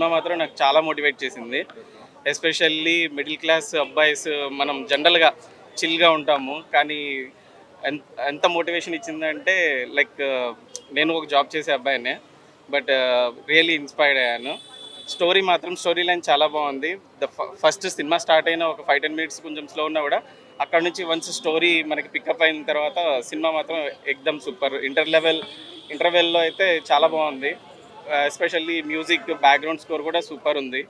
Cinema మాత్రం నాకు చాలా మోటివేట్ చేసింది. ఎస్పెషల్లీ మిడిల్ క్లాస్ అబ్బాయిస్ మనం జనరల్గా చిల్గా ఉంటాము. కానీ ఎంత మోటివేషన్ ఇచ్చిందంటే లైక్ నేను ఒక జాబ్ చేసే అబ్బాయినే బట్ రియలీ ఇన్స్పైర్డ్ అయ్యాను. స్టోరీ మాత్రం స్టోరీ లైన్ చాలా బాగుంది. ద ఫస్ట్ సినిమా స్టార్ట్ అయిన ఒక ఫైవ్ టెన్ మినిట్స్ కొంచెం స్లో ఉన్నా కూడా అక్కడ నుంచి వన్స్ స్టోరీ మనకి పికప్ అయిన తర్వాత సినిమా మాత్రం ఎక్దమ్ సూపర్. ఇంటర్ లెవెల్ ఇంటర్వెల్లో అయితే చాలా బాగుంది. ఎస్పెషల్లీ మ్యూజిక్ బ్యాక్గ్రౌండ్ స్కోర్ కూడా సూపర్ ఉంది.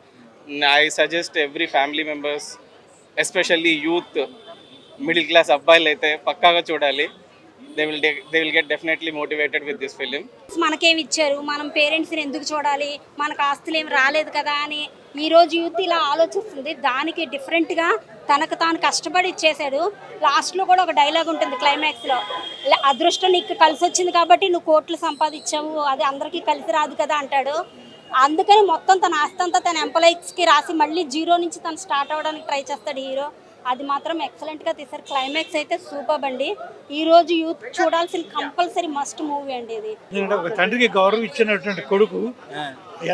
I suggest every family members especially youth middle class అబ్బాయిలు అయితే పక్కాగా చూడాలి. They will they will get definitely motivated with this film మనకేమి ఇచ్చారు? మనం పేరెంట్స్ని ఎందుకు చూడాలి? మనకు ఆస్తులు ఏమి రాలేదు కదా అని ఈరోజు రోజు యూత్ ఇలా ఆలోచిస్తుంది దానికి డిఫరెంట్గా తనకు తాను కష్టపడి ఇచ్చేసాడు లాస్ట్లో కూడా ఒక డైలాగ్ ఉంటుంది క్లైమాక్స్లో అదృష్టం నీకు కలిసి వచ్చింది కాబట్టి నువ్వు కోట్లు సంపాదించావు అది అందరికీ కలిసి రాదు కదా అంటాడు. అందుకని మొత్తం తన ఆస్తి అంతా తన ఎంప్లాయీస్కి రాసి మళ్ళీ జీరో నుంచి తను స్టార్ట్ అవ్వడానికి ట్రై చేస్తాడు హీరో అది మాత్రం ఎక్సలెంట్గా తీశారు. క్లైమాక్స్ అయితే సూపర్ అండి. ఈ రోజు యూత్ చూడాల్సిన కంపల్సరీ మస్ట్ మూవీ అండి ఇది. ఒక తండ్రికి గౌరవం ఇచ్చినటువంటి కొడుకు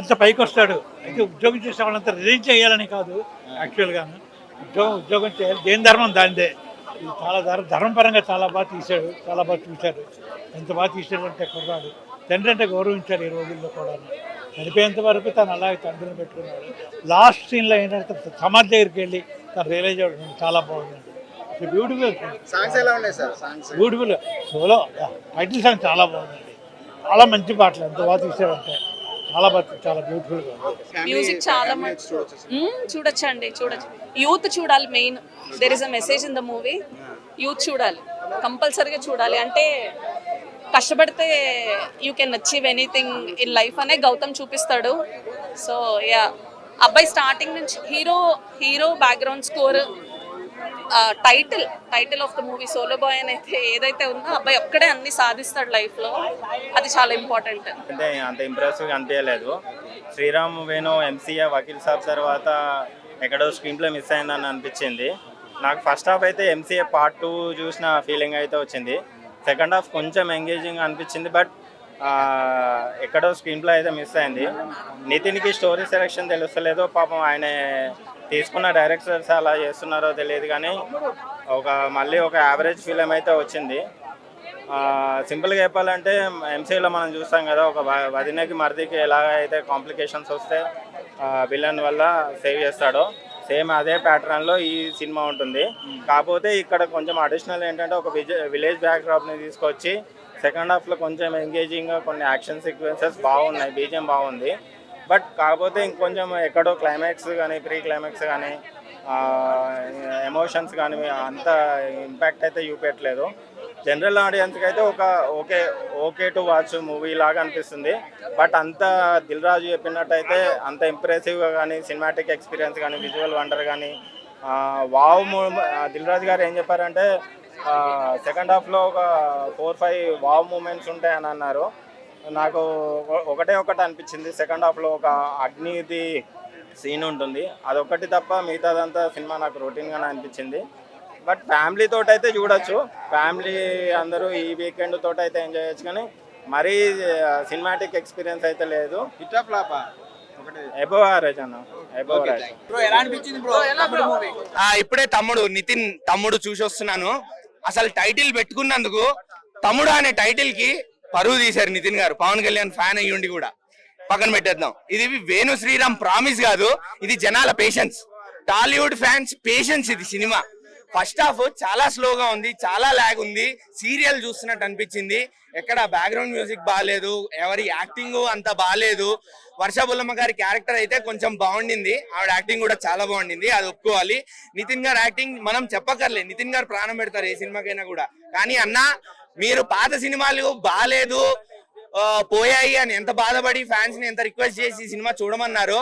ఎంత పైకి వస్తాడు? అయితే ఉద్యోగం చేసే వాళ్ళంతా రిజైన్ చేయాలని కాదు యాక్చువల్గా ఉద్యోగం ఉద్యోగం చేయాలి. దేని ధర్మం? దానిదే. ఇది చాలా ధర ధర్మపరంగా చాలా బాగా తీశాడు చాలా బాగా చూశాడు. ఎంత బాగా తీశాడు అంటే కుర్రాడు. తండ్రి అంటే గౌరవించాడు ఈ రోజుల్లో కూడా చనిపోయేంత వరకు తను అలాగే తండ్రిని పెట్టుకున్నాడు. లాస్ట్ సీన్లో ఏంటంటే సమాధి దగ్గరికి వెళ్ళి తను రియలైజ్ అవ్వడం చాలా బాగుందండి బ్యూటిఫుల్ సాంగ్స్ ఎలా ఉన్నాయి sir? Songs beautiful solo title song చాలా బాగుందండి చాలా మంచి పాటలు ఎంత బాగా తీసాడంటే చాలా బాగా చాలా బ్యూటిఫుల్గా ఉంది. మ్యూజిక్ చాలా మంచి చూడొచ్చండి చూడొచ్చు. యూత్ చూడాలి main there is a message in the movie youth చూడాలి. కంపల్సరీగా చూడాలి. అంటే కష్టపడితే you can achieve anything in life అనే గౌతమ్ చూపిస్తాడు. సో యా అబ్బాయి స్టార్టింగ్ నుంచి hero hero background score title title of the movie solo boy అని అయితే ఏదైతే ఉందో అబ్బాయి ఒక్కడే అన్ని సాధిస్తాడు లైఫ్లో అది చాలా ఇంపార్టెంట్ అంటే అంత ఇంప్రెసివ్ అనిపించలేదు. శ్రీరామ్ వేణు ఎంసీఏ వకీల్ సాబ్ తర్వాత ఎక్కడో స్క్రీన్ ప్లే మిస్ అయిందని అనిపించింది. నాకు ఫస్ట్ హాఫ్ అయితే ఎంసీఏ పార్ట్ టూ చూసిన ఫీలింగ్ అయితే వచ్చింది. సెకండ్ హాఫ్ కొంచెం ఎంగేజింగ్ అనిపించింది బట్ ఎక్కడో స్క్రీన్ ప్లే అయితే మిస్ అయింది. నితిన్కి స్టోరీ సెలెక్షన్ తెలుస్తలేదో పాపం ఆయన తీసుకున్న డైరెక్టర్స్ అలా చేస్తున్నారో తెలియదు కానీ ఒక మళ్ళీ ఒక యావరేజ్ ఫిలిం అయితే వచ్చింది. సింపుల్గా చెప్పాలంటే ఎంసీలో మనం చూస్తాం కదా ఒక వ- వదినకి మరిదికి ఎలాగైతే అయితే కాంప్లికేషన్స్ వస్తే విలన్ వల్ల సేవ్ చేస్తాడో సేమ్ అదే ప్యాటర్న్లో ఈ సినిమా ఉంటుంది. కాకపోతే ఇక్కడ కొంచెం అడిషనల్ ఏంటంటే ఒక విజ విలేజ్ బ్యాక్డ్రాప్ని తీసుకొచ్చి సెకండ్ హాఫ్లో కొంచెం ఎంగేజింగ్గా కొన్ని యాక్షన్ సీక్వెన్సెస్ బాగున్నాయి బీజియం బాగుంది. బట్ కాకపోతే ఇంకొంచెం ఎక్కడో క్లైమాక్స్ కానీ ప్రీ క్లైమాక్స్ కానీ ఎమోషన్స్ కానీ అంత ఇంపాక్ట్ అయితే చూపెట్టలేదు. జనరల్ ఆడియన్స్కి అయితే ఒక okay okay to watch movie లాగా అనిపిస్తుంది. బట్ అంత దిల్ రాజు చెప్పినట్టయితే అంత ఇంప్రెసివ్గా కానీ సినిమాటిక్ ఎక్స్పీరియన్స్ కానీ విజువల్ వండర్ కానీ వావ్ దిల్ రాజు గారు ఏం చెప్పారంటే సెకండ్ హాఫ్లో ఒక ఫోర్ ఫైవ్ వావ్ మూమెంట్స్ ఉంటాయని అన్నారు. నాకు ఒకటే ఒకటి అనిపించింది. సెకండ్ హాఫ్లో ఒక అగ్నిది సీన్ ఉంటుంది. అదొకటి తప్ప మిగతాదంతా సినిమా నాకు రొటీన్గానే అనిపించింది. బట్ ఫ్యామిలీ తోటి అయితే చూడొచ్చు. ఫ్యామిలీ అందరూ ఈ వీకెండ్ తోటి అయితే ఎంజాయ్ చేయొచ్చు కానీ మరీ సినిమాటిక్ ఎక్స్పీరియన్స్ అయితే లేదు. హిట్ ఆఫ్ లాపా ఎబో అన్న. ఎబో ఇప్పుడే తమ్ముడు నితిన్ తమ్ముడు చూసి వస్తున్నాను అసలు టైటిల్ పెట్టుకున్నందుకు తమ్ముడు అనే టైటిల్కి పరువు తీశారు నితిన్ గారు. పవన్ కళ్యాణ్ ఫ్యాన్ అయ్యుండి కూడా. పక్కన పెట్టేద్దాం. ఇది వేణు శ్రీరామ్ ప్రామిస్ కాదు ఇది జనాల పేషెన్స్ టాలీవుడ్ ఫ్యాన్స్ పేషెన్స్ ఇది సినిమా. ఫస్ట్ హాఫ్ చాలా స్లోగా ఉంది చాలా లాగ్ ఉంది. సీరియల్ చూస్తున్నట్టు అనిపించింది. ఎక్కడ బ్యాక్గ్రౌండ్ మ్యూజిక్ బాగాలేదు ఎవరి యాక్టింగ్ అంత బాగాలేదు వర్ష బుల్లమ్మ గారి క్యారెక్టర్ అయితే కొంచెం బాగుండింది. ఆవిడ యాక్టింగ్ కూడా చాలా బాగుండింది. అది ఒప్పుకోవాలి. నితిన్ గారు యాక్టింగ్ మనం చెప్పక్కర్లే. నితిన్ గారు ప్రాణం పెడతారు ఏ సినిమాకైనా కూడా. కానీ అన్న మీరు పాత సినిమాలు బాగాలేదు పోయాయి అని ఎంత బాధపడి ఫ్యాన్స్ని ఎంత రిక్వెస్ట్ చేసి సినిమా చూడమన్నారో.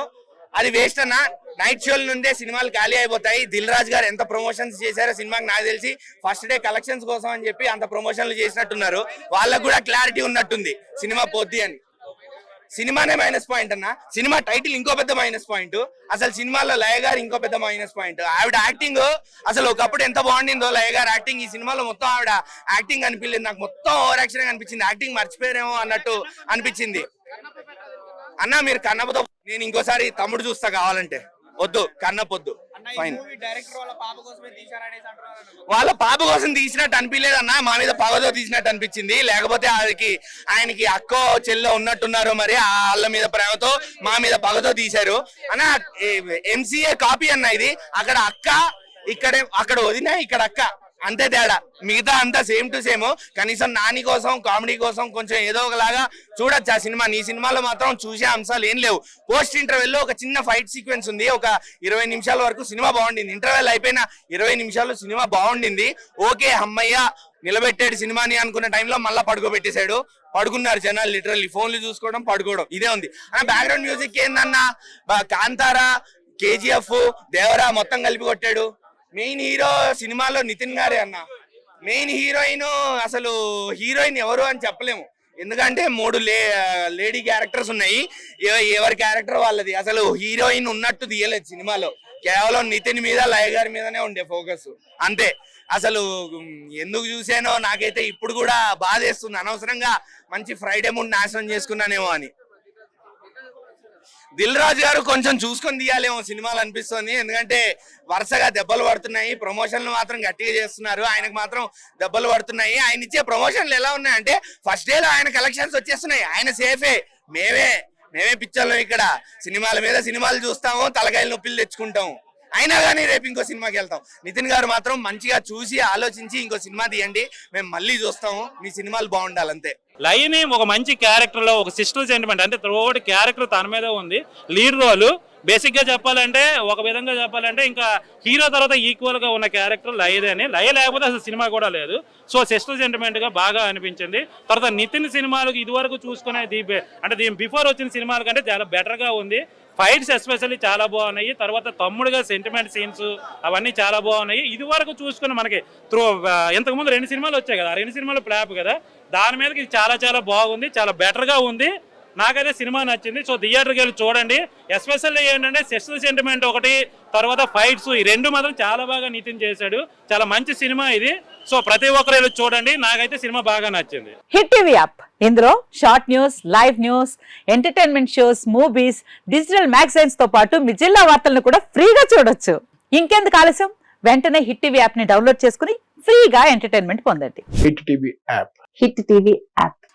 అది వేస్ట్ అన్న. నైట్ షోల నుండే సినిమాలు ఖాళీ అయిపోతాయి. దిల్ రాజు గారు ఎంత ప్రమోషన్స్ చేశారో సినిమాకి నాకు తెలిసి ఫస్ట్ డే కలెక్షన్స్ కోసం అని చెప్పి అంత ప్రమోషన్లు చేసినట్టున్నారు. వాళ్ళకు కూడా క్లారిటీ ఉన్నట్టుంది సినిమా పోద్ది అని. సినిమానే మైనస్ పాయింట్ అన్న. సినిమా టైటిల్ ఇంకో పెద్ద మైనస్ పాయింట్ అసలు సినిమాలో లయ గారు ఇంకో పెద్ద మైనస్ పాయింట్ ఆవిడ యాక్టింగ్ అసలు ఒకప్పుడు ఎంత బాగుండిందో లయ గారు యాక్టింగ్ ఈ సినిమాలో మొత్తం ఆవిడ యాక్టింగ్ అనిపించలేదు నాకు మొత్తం ఓవర్ యాక్షన్ అనిపించింది. యాక్టింగ్ మర్చిపోయారేమో అన్నట్టు అనిపించింది. అన్న మీరు కన్నప్పతో నేను ఇంకోసారి తమ్ముడు చూస్తా కావాలంటే. వద్దు కన్నప్పొద్దు ఫైన్ వాళ్ళ పాప కోసం తీసినట్టు అనిపించలేదు అన్న. మా మీద పగతో తీసినట్టు అనిపించింది. లేకపోతే ఆయనకి ఆయనకి అక్కో చెల్లో ఉన్నట్టున్నారు మరి ఆ వాళ్ళ మీద ప్రేమతో మా మీద పగతో తీశారు. అన్న ఎంసీఏ కాపీ అన్న ఇది. అక్కడ అక్క ఇక్కడ అక్కడ వదిన ఇక్కడ అక్క. అంతే తేడా. మిగతా అంతా సేమ్ టు సేమ్. కనీసం నాని కోసం కామెడీ కోసం కొంచెం ఏదో ఒకలాగా చూడొచ్చు ఆ సినిమా. నీ సినిమాలో మాత్రం చూసే అంశాలు ఏం లేవు. పోస్ట్ ఇంటర్వెల్లో ఒక చిన్న ఫైట్ సీక్వెన్స్ ఉంది. ఒక ఇరవై నిమిషాల వరకు సినిమా బాగుండింది. ఇంటర్వెల్ అయిపోయిన ఇరవై నిమిషాలు సినిమా బాగుండింది. ఓకే అమ్మయ్య నిలబెట్టాడు సినిమాని అనుకున్న టైంలో మళ్ళీ పడుకోబెట్టేశాడు. పడుకున్నారు జనాలు లిటరల్లీ. ఫోన్లు చూసుకోవడం పడుకోవడం. ఇదే ఉంది. ఆ బ్యాక్గ్రౌండ్ మ్యూజిక్ ఏందన్నా? కాంతారా కేజీఎఫ్ దేవరా మొత్తం కలిపి కొట్టాడు. మెయిన్ హీరో సినిమాలో నితిన్ గారే అన్న. మెయిన్ హీరోయిన్ అసలు హీరోయిన్ ఎవరు అని చెప్పలేము. ఎందుకంటే మూడు లే లేడీ క్యారెక్టర్స్ ఉన్నాయి. ఎవరి క్యారెక్టర్ వాళ్ళది? అసలు హీరోయిన్ ఉన్నట్టు తీయలేదు సినిమాలో. కేవలం నితిన్ మీద లయ గారి మీదనే ఉండే ఫోకస్ అంతే. అసలు ఎందుకు చూసానో నాకైతే ఇప్పుడు కూడా బాధేస్తుంది. అనవసరంగా మంచి ఫ్రైడే ముందు నాశనం చేసుకున్నానేమో అని. దిల్ రాజు గారు కొంచెం చూసుకొని తీయాలేమో సినిమాలు అనిపిస్తుంది. ఎందుకంటే వరుసగా దెబ్బలు పడుతున్నాయి. ప్రమోషన్లు మాత్రం గట్టిగా చేస్తున్నారు. ఆయనకు మాత్రం దెబ్బలు పడుతున్నాయి. ఆయన ఇచ్చే ప్రమోషన్లు ఎలా ఉన్నాయంటే ఫస్ట్ డేలో ఆయన కలెక్షన్స్ వచ్చేస్తున్నాయి. ఆయన సేఫే మేమే మేమే పిక్చర్లో ఇక్కడ. సినిమాల మీద సినిమాలు చూస్తాము తలకాయలు నొప్పిలు తెచ్చుకుంటాము. అయినా కానీ రేపు ఇంకో సినిమాకి వెళ్తాం. నితిన్ గారు మాత్రం మంచిగా చూసి ఆలోచించి ఇంకో సినిమా తీయండి. మేము మళ్ళీ చూస్తాము. మీ సినిమాలు బాగుండాలంతే. లైని ఒక మంచి క్యారెక్టర్లో ఒక సిస్టర్ సెంటిమెంట్ అంటే త్రోడ్ క్యారెక్టర్ తన మీద ఉంది. లీడ్ రోల్ బేసిక్గా చెప్పాలంటే ఒక విధంగా చెప్పాలంటే ఇంకా హీరో తర్వాత ఈక్వల్గా ఉన్న క్యారెక్టర్ లయదే అని. లయ లేకపోతే అసలు సినిమా కూడా లేదు. సో సిస్టర్ సెంటిమెంట్గా బాగా అనిపించింది. తర్వాత నితిన్ సినిమాలకు ఇదివరకు చూసుకునే దీ అంటే దీని బిఫోర్ వచ్చిన సినిమాల కంటే చాలా బెటర్గా ఉంది. ఫైట్స్ ఎస్పెషల్లీ చాలా బాగున్నాయి. తర్వాత తమ్ముడుగా సెంటిమెంట్ సీన్స్ అవన్నీ చాలా బాగున్నాయి. ఇది వరకు చూసుకుని మనకి త్రో ఇంతకు ముందు రెండు సినిమాలు వచ్చాయి కదా. ఆ రెండు సినిమాలు ప్లాప్ కదా. దాని మీదకి ఇది చాలా చాలా బాగుంది. చాలా బెటర్గా గా ఉంది. నాకైతే సినిమా నచ్చింది. సో థియేటర్కి వెళ్ళి చూడండి. ఎస్పెషల్లీ ఏంటంటే సెక్స్ సెంటిమెంట్ ఒకటి తర్వాత ఫైట్స్ ఈ రెండు మాత్రం చాలా బాగా నితిన్ చేశాడు. చాలా మంచి సినిమా ఇది. సో ప్రతి ఒక్కరు వెళ్ళి చూడండి. నాకైతే సినిమా బాగా నచ్చింది. Hit TV app. ఇందులో short news live news entertainment shows movies digital మ్యాగజైన్స్తో పాటు మీ జిల్లా వార్తలను కూడా ఫ్రీగా చూడొచ్చు. ఇంకెందుకు ఆలస్యం? వెంటనే హిట్ టీవీ యాప్ని డౌన్లోడ్ చేసుకుని ఫ్రీగా ఎంటర్టైన్మెంట్ పొందండి. Hit TV app. Hit TV app.